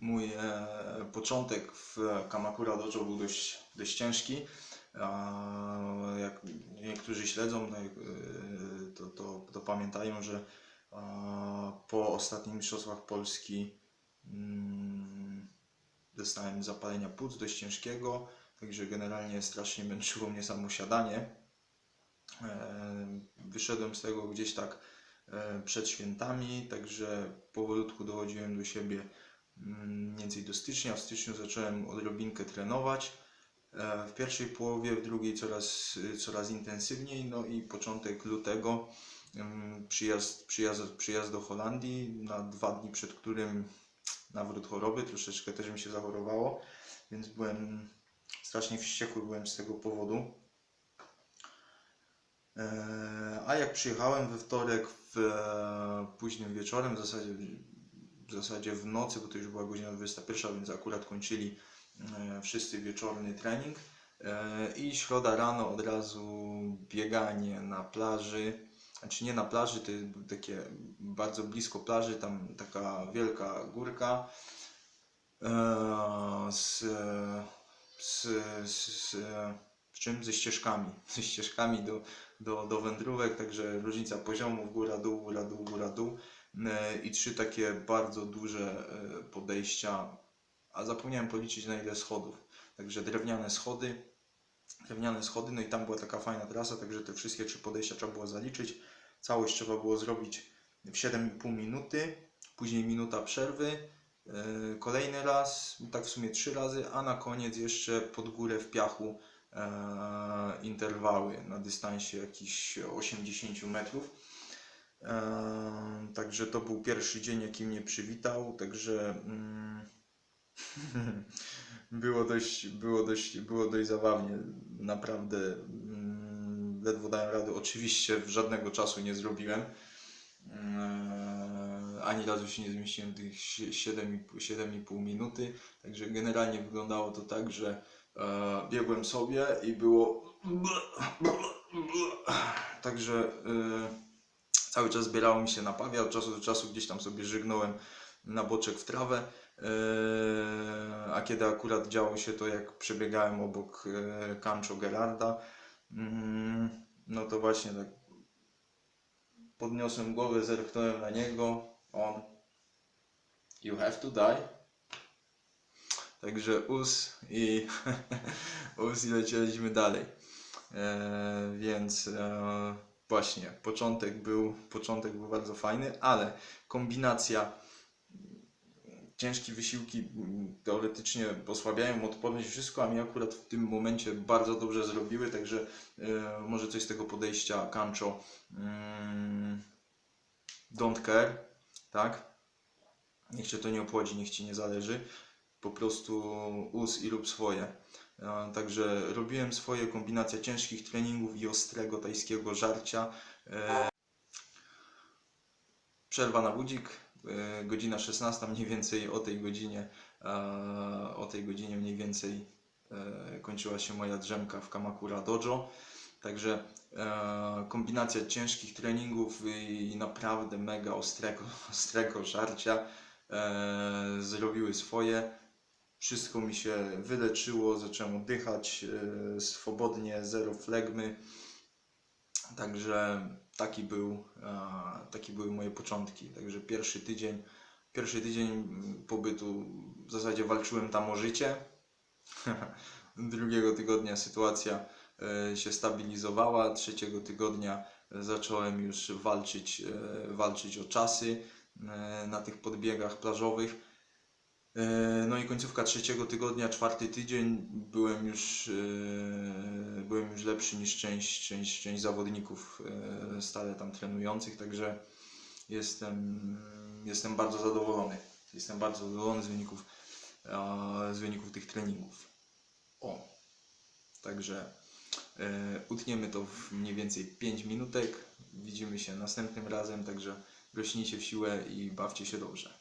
mój e, początek w Kamakura Dojo był dość, dość ciężki. Jak niektórzy śledzą, no, e, to, to, to pamiętają, że po ostatnich mistrzostwach Polski mm, dostałem zapalenia płuc dość ciężkiego, także generalnie strasznie męczyło mnie samo siadanie. E, Wyszedłem z tego gdzieś tak przed świętami, także powolutku dochodziłem do siebie mniej więcej do stycznia. W styczniu zacząłem odrobinkę trenować. E, W pierwszej połowie, w drugiej coraz, coraz intensywniej, no i początek lutego mm, przyjazd, przyjazd, przyjazd do Holandii na dwa dni przed którym nawrót choroby, troszeczkę też mi się zachorowało, więc byłem strasznie wściekły byłem z tego powodu. E, A jak przyjechałem we wtorek w e, późnym wieczorem, w zasadzie, w zasadzie w nocy, bo to już była godzina 21, więc akurat kończyli e, wszyscy wieczorny trening. E, I środa rano od razu bieganie na plaży. Znaczy nie na plaży, to takie bardzo blisko plaży, tam taka wielka górka e, z, z, z, z czym? Ze ścieżkami. Ze ścieżkami do, do, do wędrówek, także różnica poziomów góra, dół, góra, dół, góra, dół i trzy takie bardzo duże e, podejścia, a zapomniałem policzyć na ile schodów. Także drewniane schody, drewniane schody, no i tam była taka fajna trasa, także te wszystkie trzy podejścia trzeba było zaliczyć. Całość trzeba było zrobić w 7,5 minuty, później minuta przerwy, e, kolejny raz, tak w sumie trzy razy, a na koniec jeszcze pod górę w piachu e, interwały na dystansie jakichś 80 metrów. Także to był pierwszy dzień, jaki mnie przywitał, także mm, było dość, było dość, było dość zabawnie, naprawdę mm, ledwo dałem radę. Oczywiście żadnego czasu nie zrobiłem, ani razu się nie zmieściłem tych 7,5 minuty, także generalnie wyglądało to tak, że e, biegłem sobie i było także e, cały czas zbierało mi się na pawie, od czasu do czasu gdzieś tam sobie żygnąłem na boczek w trawę, e, a kiedy akurat działo się to, jak przebiegałem obok e, Kancho Gerarda, mm, no to właśnie tak podniosłem głowę, zerknąłem na niego, on You have to die. Także us i us i lecieliśmy dalej. E, więc e, właśnie, początek był, początek był bardzo fajny, ale kombinacja ciężkie wysiłki teoretycznie osłabiają odporność wszystko, a mi akurat w tym momencie bardzo dobrze zrobiły, także e, może coś z tego podejścia Kancho mm, don't care, tak? Niech cię to nie obchodzi, niech ci nie zależy. Po prostu us i rób swoje. Także robiłem swoje kombinacja ciężkich treningów i ostrego tajskiego żarcia. E, Przerwa na budzik, e, godzina 16 mniej więcej o tej godzinie, o tej godzinie mniej więcej e, kończyła się moja drzemka w Kamakura Dojo. Także kombinacja ciężkich treningów i naprawdę mega ostrego, ostrego żarcia zrobiły swoje. Wszystko mi się wyleczyło, zacząłem oddychać e, swobodnie, zero flegmy. Także taki był, e, taki były moje początki. Także pierwszy tydzień, pierwszy tydzień pobytu w zasadzie walczyłem tam o życie. Drugiego tygodnia sytuacja e, się stabilizowała. Trzeciego tygodnia zacząłem już walczyć, e, walczyć o czasy e, na tych podbiegach plażowych. E, No i końcówka trzeciego tygodnia, czwarty tydzień byłem już, e, byłem już lepszy niż część, część, część zawodników e, stale tam trenujących, także jestem, jestem bardzo zadowolony. Jestem bardzo zadowolony z wyników, z wyników tych treningów. O, także utniemy to w mniej więcej 5 minutek. Widzimy się następnym razem, także rośnijcie w siłę i bawcie się dobrze.